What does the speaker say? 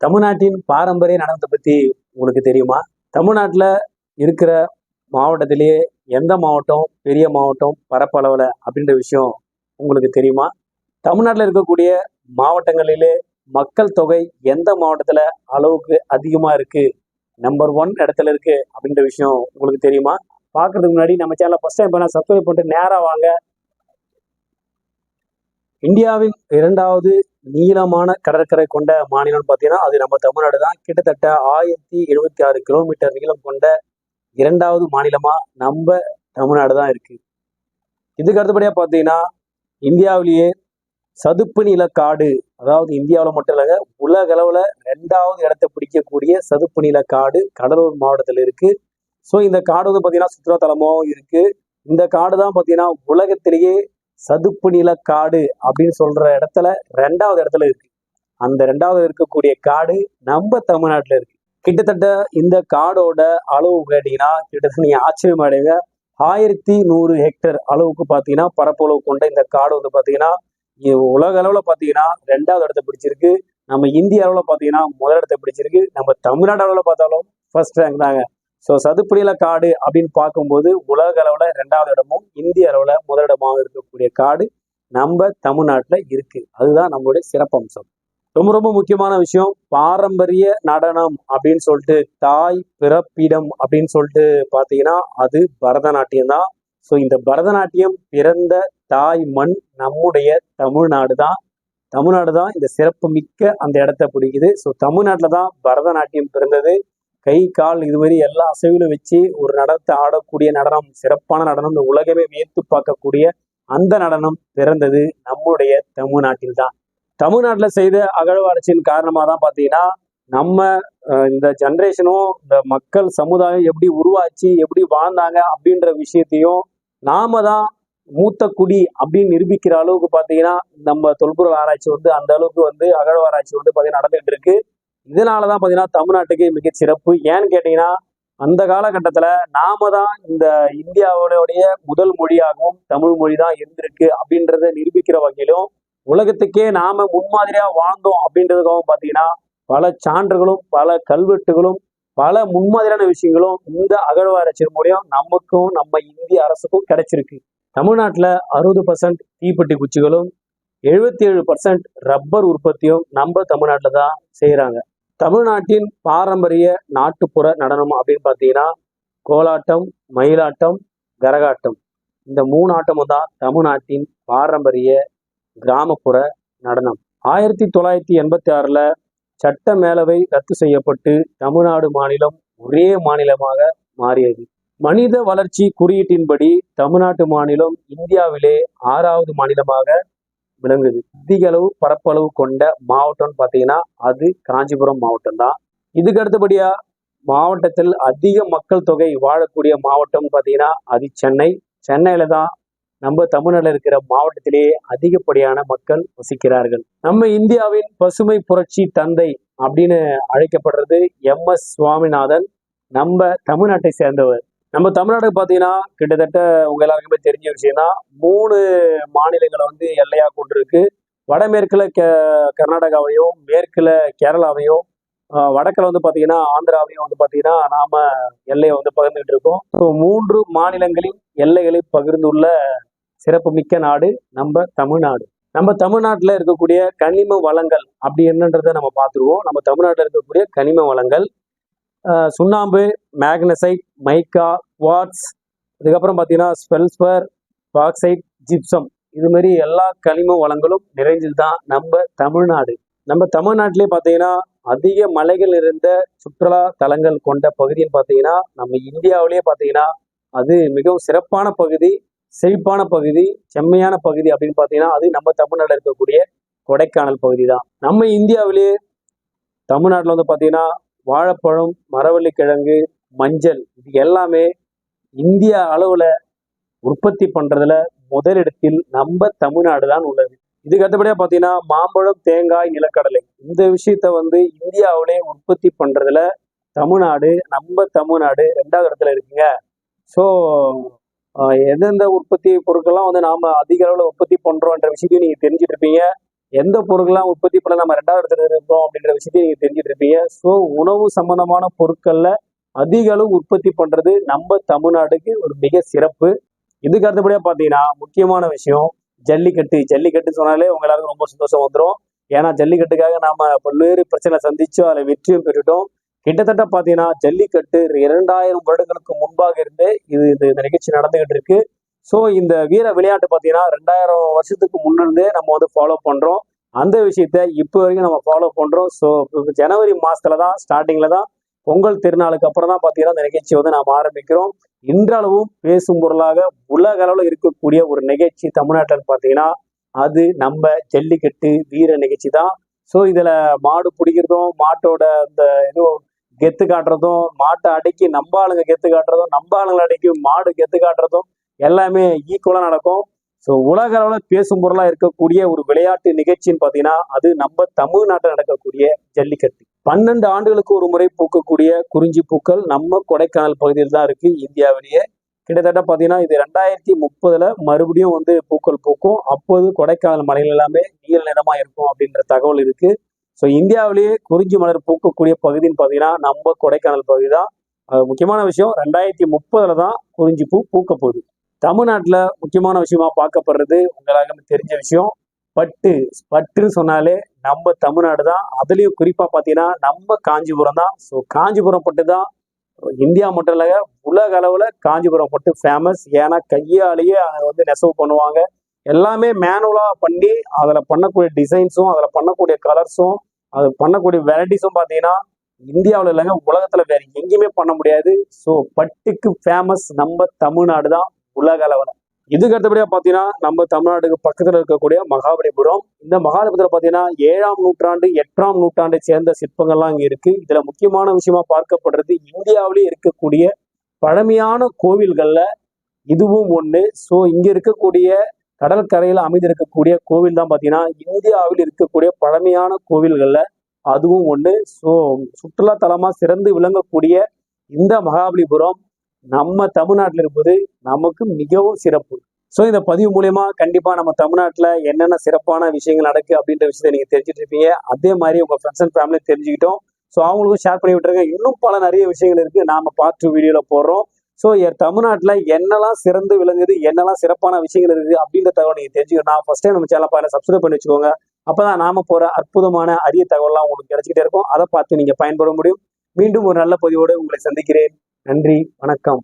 தமிழ்நாட்டின் பாரம்பரிய நடனத்தை பத்தி உங்களுக்கு தெரியுமா? தமிழ்நாட்டில் இருக்கிற மாவட்டத்திலேயே எந்த மாவட்டம் பெரிய மாவட்டம் பரப்பளவில் அப்படின்ற விஷயம் உங்களுக்கு தெரியுமா? தமிழ்நாட்டில் இருக்கக்கூடிய மாவட்டங்களிலே மக்கள் தொகை எந்த மாவட்டத்தில் அளவுக்கு அதிகமாக இருக்கு? நம்பர் ஒன் இடத்துல இருக்கு அப்படின்ற விஷயம் உங்களுக்கு தெரியுமா? பார்க்கறதுக்கு முன்னாடி நம்ம சேனலை ஃபஸ்ட் டைம் பண்ணால் சப்ஸ்கிரைப் பண்ணிட்டு நேராக வாங்க. இந்தியாவின் இரண்டாவது நீளமான கடற்கரை கொண்ட மாநிலம்னு பார்த்தீங்கன்னா அது நம்ம தமிழ்நாடு தான். கிட்டத்தட்ட ஆயிரத்தி எழுபத்தி ஆறு கிலோமீட்டர் நீளம் கொண்ட இரண்டாவது மாநிலமா நம்ம தமிழ்நாடு தான் இருக்கு. இதுக்கு அடுத்தபடியா பார்த்தீங்கன்னா இந்தியாவிலேயே சதுப்பு நில காடு அதாவது இந்தியாவில் மட்டும் இல்லைங்க உலக அளவில் ரெண்டாவது இடத்தை பிடிக்கக்கூடிய சதுப்பு நில காடு கடலூர் மாவட்டத்தில் இருக்கு. ஸோ இந்த காடு வந்து பார்த்தீங்கன்னா சுற்றுலாத்தலமாகவும் இருக்கு. இந்த காடு தான் பார்த்தீங்கன்னா உலகத்திலேயே சதுப்பு நில காடு அப்படின்னு சொல்ற இடத்துல ரெண்டாவது இடத்துல இருக்கு. அந்த ரெண்டாவது இருக்கக்கூடிய காடு நம்ம தமிழ்நாட்டில் இருக்கு. கிட்டத்தட்ட இந்த காடோட அளவு கேட்டீங்கன்னா கிட்டத்தட்ட நீங்க ஆச்சரியம் அடைங்க. ஆயிரத்தி நூறு ஹெக்டர் அளவுக்கு பார்த்தீங்கன்னா பரப்பளவு கொண்ட இந்த காடு வந்து பார்த்தீங்கன்னா உலக அளவில் பார்த்தீங்கன்னா ரெண்டாவது இடத்த பிடிச்சிருக்கு. நம்ம இந்திய அளவில் பார்த்தீங்கன்னா முதல் இடத்த பிடிச்சிருக்கு. நம்ம தமிழ்நாடு அளவில் பார்த்தாலும் ஃபர்ஸ்ட் ரேங்க் தாங்க. ஸோ சதுப்புநில காடு அப்படின்னு பார்க்கும்போது உலக அளவில் ரெண்டாவது இடமும் இந்திய அளவில் முதலிடமாக இருக்கக்கூடிய காடு நம்ம தமிழ்நாட்டில் இருக்கு. அதுதான் நம்மளுடைய சிறப்பம்சம். ரொம்ப ரொம்ப முக்கியமான விஷயம். பாரம்பரிய நடனம் அப்படின்னு சொல்லிட்டு தாய் பிறப்பிடம் அப்படின்னு சொல்லிட்டு பார்த்தீங்கன்னா அது பரதநாட்டியம் தான். ஸோ இந்த பரதநாட்டியம் பிறந்த தாய் மண் நம்முடைய தமிழ்நாடு தான். தமிழ்நாடு தான் இந்த சிறப்பு மிக்க அந்த இடத்த பிடிக்குது. ஸோ தமிழ்நாட்டில் தான் பரதநாட்டியம் பிறந்தது. கை கால் இதுவரை எல்லா அசைவிலும் வச்சு ஒரு நடனத்தை ஆடக்கூடிய நடனம் சிறப்பான நடனம். இந்த உலகமே வியத்து பார்க்கக்கூடிய அந்த நடனம் பிறந்தது நம்முடைய தமிழ்நாட்டில் தான் தமிழ்நாட்டில் செய்த அகழ்வாராய்ச்சியின் காரணமாக தான் பார்த்தீங்கன்னா நம்ம அஹ், இந்த ஜென்ரேஷனும் இந்த மக்கள் சமுதாயம் எப்படி உருவாச்சு எப்படி வாழ்ந்தாங்க அப்படின்ற விஷயத்தையும் நாம தான் மூத்த குடி அப்படின்னு நிரூபிக்கிற அளவுக்கு பார்த்தீங்கன்னா நம்ம தொல்பொருள் ஆராய்ச்சி வந்து அந்த அளவுக்கு வந்து அகழ்வாராய்ச்சி வந்து பார்த்தீங்கன்னா நடந்துகிட்டு இருக்கு. இதனால தான் பார்த்தீங்கன்னா தமிழ்நாட்டுக்கு மிக சிறப்பு. ஏன்னு கேட்டிங்கன்னா அந்த காலகட்டத்தில் நாம தான் இந்த இந்தியாவுடைய முதல் மொழியாகவும் தமிழ் மொழி தான் இருந்திருக்கு அப்படின்றத நிரூபிக்கிற வகையிலும் உலகத்துக்கே நாம முன்மாதிரியா வாழ்ந்தோம் அப்படின்றதுக்காகவும் பார்த்தீங்கன்னா பல சான்றுகளும் பல கல்வெட்டுகளும் பல முன்மாதிரியான விஷயங்களும் இந்த அகழ்வாராய்ச்சி மூலியம் நமக்கும் நம்ம இந்திய அரசுக்கும் கிடைச்சிருக்கு. தமிழ்நாட்டில் அறுபது பர்சன்ட் தீப்பெட்டி குச்சிகளும் எழுபத்தி ஏழு பர்சன்ட் ரப்பர் உற்பத்தியும் நம்ம தமிழ்நாட்டில் தான் செய்கிறாங்க தமிழ்நாட்டின் பாரம்பரிய நாட்டுப்புற நடனம் அப்படின்னு பார்த்தீங்கன்னா கோலாட்டம் மயிலாட்டம் கரகாட்டம். இந்த மூணு ஆட்டமும் தான் தமிழ்நாட்டின் பாரம்பரிய கிராமப்புற நடனம். ஆயிரத்தி தொள்ளாயிரத்தி எண்பத்தி ஆறில் சட்ட மேலவை ரத்து செய்யப்பட்டு தமிழ்நாடு மாநிலம் ஒரே மாநிலமாக மாறியது. மனித வளர்ச்சி குறியீட்டின்படி தமிழ்நாட்டு மாநிலம் இந்தியாவிலே ஆறாவது மாநிலமாக விளங்குது. அதிக அளவு பரப்பளவு கொண்ட மாவட்டம்னு பார்த்தீங்கன்னா அது காஞ்சிபுரம் மாவட்டம் தான். இதுக்கு அடுத்தபடியா மாவட்டத்தில் அதிக மக்கள் தொகை வாழக்கூடிய மாவட்டம் பார்த்தீங்கன்னா அது சென்னை. சென்னையில தான் நம்ம தமிழ்நாட்டில் இருக்கிற மாவட்டத்திலேயே அதிகப்படியான மக்கள் வசிக்கிறார்கள். நம்ம இந்தியாவின் பசுமை புரட்சி தந்தை அப்படின்னு அழைக்கப்படுறது எம். எஸ். சுவாமிநாதன். நம்ம தமிழ்நாட்டை சேர்ந்தவர். நம்ம தமிழ்நாடு பார்த்தீங்கன்னா கிட்டத்தட்ட உங்க எல்லாருக்குமே தெரிஞ்ச விஷயம்னா மூணு மாநிலங்களை வந்து எல்லையா இருக்கு. வடமேற்குல கே கர்நாடகாவையும் மேற்குல கேரளாவையும் வடக்கில் வந்து பார்த்தீங்கன்னா ஆந்திராவையும் வந்து பார்த்தீங்கன்னா நாம எல்லையை வந்து பகிர்ந்துகிட்டு இருக்கோம். ஸோ மூன்று மாநிலங்களின் எல்லைகளை பகிர்ந்துள்ள சிறப்புமிக்க நாடு நம்ம தமிழ்நாடு. நம்ம தமிழ்நாட்டில் இருக்கக்கூடிய கனிம வளங்கள் அப்படி என்னன்றதை நம்ம பார்த்துருவோம். நம்ம தமிழ்நாட்டில் இருக்கக்கூடிய கனிம வளங்கள் சுண்ணாம்பு மேக்னசைட் மைக்கா குவாட்ஸ் அதுக்கப்புறம் பார்த்தீங்கன்னா ஸ்பெல்ஸ்பர் பாக்சைட் ஜிப்சம். இது மாதிரி எல்லா கனிம வளங்களும் நிறைஞ்சது தான் நம்ம தமிழ்நாடு. நம்ம தமிழ்நாட்டிலே பார்த்தீங்கன்னா அதிக மலைகள் இருந்த சுற்றுலா தலங்கள் கொண்ட பகுதின்னு பார்த்தீங்கன்னா நம்ம இந்தியாவிலேயே பார்த்தீங்கன்னா அது மிகவும் சிறப்பான பகுதி செழிப்பான பகுதி செம்மையான பகுதி அப்படின்னு பார்த்தீங்கன்னா அது நம்ம தமிழ்நாட்டில் இருக்கக்கூடிய கொடைக்கானல் பகுதி தான் நம்ம இந்தியாவிலேயே தமிழ்நாட்டில் வந்து பார்த்தீங்கன்னா வாழைப்பழம் மரவள்ளி கிழங்கு மஞ்சள் இது எல்லாமே இந்தியா அளவில் உற்பத்தி பண்ணுறதுல முதலிடத்தில் நம்ம தமிழ்நாடு தான் உள்ளது. இதுக்கு அடுத்தபடியா பார்த்தீங்கன்னா மாம்பழம் தேங்காய் நிலக்கடலை. இந்த விஷயத்த வந்து இந்தியாவிலே உற்பத்தி பண்றதுல தமிழ்நாடு நம்ம தமிழ்நாடு ரெண்டாவது இடத்துல இருக்குங்க. ஸோ எந்தெந்த உற்பத்தி பொருட்கள்லாம் வந்து நாம அதிக அளவில் உற்பத்தி பண்றோம்ன்ற விஷயத்தையும் நீங்க தெரிஞ்சுட்டு இருப்பீங்க. எந்த பொருட்கள்லாம் உற்பத்தி பண்ண நம்ம ரெண்டாவது இடத்துல இருக்கோம் அப்படின்ற விஷயத்தையும் நீங்க தெரிஞ்சுட்டு இருப்பீங்க. ஸோ உணவு சம்பந்தமான பொருட்கள்ல அதிக அளவு உற்பத்தி பண்றது நம்ம தமிழ்நாடுக்கு ஒரு மிக சிறப்பு. இதுக்கு அடுத்தபடியா பாத்தீங்கன்னா முக்கியமான விஷயம் ஜல்லிக்கட்டு. ஜல்லிக்கட்டு சொன்னாலே உங்க எல்லாருக்கும் ரொம்ப சந்தோஷம் வந்துடும் ஏன்னா ஜல்லிக்கட்டுக்காக நாம பல்வேறு பிரச்சனை சந்திச்சோம் அதில் வெற்றியும் பெற்றுட்டோம். கிட்டத்தட்ட பாத்தீங்கன்னா ஜல்லிக்கட்டு இரண்டாயிரம் வருடங்களுக்கு முன்பாக இருந்தே இது இது இந்த நிகழ்ச்சி நடந்துகிட்டு இருக்கு. ஸோ இந்த வீர விளையாட்டு பார்த்தீங்கன்னா ரெண்டாயிரம் வருஷத்துக்கு முன்னிருந்தே நம்ம வந்து ஃபாலோ பண்றோம். அந்த விஷயத்த இப்போ வரைக்கும் நம்ம ஃபாலோ பண்றோம். ஸோ ஜனவரி மாசத்துல தான் ஸ்டார்டிங்ல தான் பொங்கல் திருநாளுக்கு அப்புறம் தான் பார்த்தீங்கன்னா அந்த நிகழ்ச்சி வந்து நாம் ஆரம்பிக்கிறோம். இன்றளவும் பேசும் பொருளாக உலக அளவில் இருக்கக்கூடிய ஒரு நிகழ்ச்சி தமிழ்நாட்டில் பார்த்தீங்கன்னா அது நம்ம ஜல்லிக்கட்டு வீர நிகழ்ச்சி தான். ஸோ இதில் மாடு பிடிக்கிறதும் மாட்டோட அந்த இது கெத்து காட்டுறதும் மாட்டை அடக்கி நம்ம ஆளுங்க கெத்து காட்டுறதும் நம்ம ஆளுங்களை அடக்கி மாடு கெத்து காட்டுறதும் எல்லாமே ஈக்குவலாக நடக்கும். ஸோ உலக அளவில் பேசும் பொருளாக இருக்கக்கூடிய ஒரு விளையாட்டு நிகழ்ச்சின்னு பார்த்தீங்கன்னா அது நம்ம தமிழ்நாட்டில் நடக்கக்கூடிய ஜல்லிக்கட்டு. பன்னெண்டு ஆண்டுகளுக்கு ஒரு முறை பூக்கக்கூடிய குறிஞ்சி பூக்கள் நம்ம கொடைக்கானல் பகுதியில் தான் இருக்கு இந்தியாவிலேயே. கிட்டத்தட்ட பார்த்தீங்கன்னா இது ரெண்டாயிரத்தி முப்பதுல மறுபடியும் வந்து பூக்கள் பூக்கும். அப்போது கொடைக்கானல் மலைகள் எல்லாமே நீல நிறமா இருக்கும் அப்படின்ற தகவல் இருக்கு. ஸோ இந்தியாவிலேயே குறிஞ்சி மலர் பூக்கக்கூடிய பகுதின்னு பார்த்தீங்கன்னா நம்ம கொடைக்கானல் பகுதி தான். முக்கியமான விஷயம் ரெண்டாயிரத்தி முப்பதுல தான் குறிஞ்சி பூ பூக்க போகுது. தமிழ்நாட்டில் முக்கியமான விஷயமா பார்க்கப்படுறது உங்களாக தெரிஞ்ச விஷயம். பட்டு பட்டுன்னு சொன்னாலே நம்ம தமிழ்நாடு தான். அதுலேயும் குறிப்பாக பார்த்தீங்கன்னா நம்ம காஞ்சிபுரம் தான். ஸோ காஞ்சிபுரம் பட்டு தான் இந்தியா மட்டும் இல்லைங்க உலக அளவில் காஞ்சிபுரம் பட்டு ஃபேமஸ் ஏன்னா கையாலேயே அதை வந்து நெசவு பண்ணுவாங்க. எல்லாமே மேனுவலாக பண்ணி அதில் பண்ணக்கூடிய டிசைன்ஸும் அதில் பண்ணக்கூடிய கலர்ஸும் அது பண்ணக்கூடிய வெரைட்டிஸும் பார்த்தீங்கன்னா இந்தியாவில் இல்லைங்க உலகத்தில் வேறு எங்கேயுமே பண்ண முடியாது. ஸோ பட்டுக்கு ஃபேமஸ் நம்ம தமிழ்நாடு தான். உலக அளவில். இதுக்கு அடுத்தபடியாக பார்த்தீங்கன்னா நம்ம தமிழ்நாட்டுக்கு பக்கத்தில் இருக்கக்கூடிய மகாபலிபுரம். இந்த மகாபலிபுரத்தில் பார்த்தீங்கன்னா ஏழாம் நூற்றாண்டு எட்டாம் நூற்றாண்டை சேர்ந்த சிற்பங்கள்லாம் இங்கே இருக்கு. இதில் முக்கியமான விஷயமா பார்க்கப்படுறது இந்தியாவிலே இருக்கக்கூடிய பழமையான கோவில்களில் இதுவும் ஒன்று ஸோ இங்கே இருக்கக்கூடிய கடற்கரையில் அமைந்திருக்கக்கூடிய கோவில் தான் பார்த்தீங்கன்னா இந்தியாவில் இருக்கக்கூடிய பழமையான கோவில்களில் அதுவும் ஒன்று ஸோ சுற்றுலா தலமாக சிறந்து விளங்கக்கூடிய இந்த மகாபலிபுரம் நம்ம தமிழ்நாட்டில் இருப்பது நமக்கு மிகவும் சிறப்பு. ஸோ இந்த பதிவு மூலயமா கண்டிப்பாக நம்ம தமிழ்நாட்டில் என்னென்ன சிறப்பான விஷயங்கள் நடக்கு அப்படின்ற விஷயத்தை நீங்கள் தெரிஞ்சுட்டு இருப்பீங்க. அதே மாதிரி உங்கள் ஃப்ரெண்ட்ஸ் அண்ட் ஃபேமிலி தெரிஞ்சுக்கிட்டோம். ஸோ அவங்களுக்கும் ஷேர் பண்ணி விட்டுருங்க. இன்னும் பல நிறைய விஷயங்கள் இருக்குது நாம பார்ட் வீடியோவில் போடுறோம். ஸோ தமிழ்நாட்டில் என்னெல்லாம் சிறந்து விளங்குது என்னெல்லாம் சிறப்பான விஷயங்கள் இருக்குது அப்படின்ற தகவல் நீங்கள் தெரிஞ்சுக்கணும். நான் ஃபஸ்ட் டைம் நம்ம சேனல் பாருங்க சப்ஸ்கிரைப் பண்ணி வச்சுக்கோங்க. அப்பதான் நாம போற அற்புதமான அரிய தகவல்லாம் உங்களுக்கு கிடைச்சிக்கிட்டே இருக்கும். அதை பார்த்து நீங்க பயன்பட முடியும். மீண்டும் ஒரு நல்ல பதிவோடு உங்களை சந்திக்கிறேன். நன்றி வணக்கம்.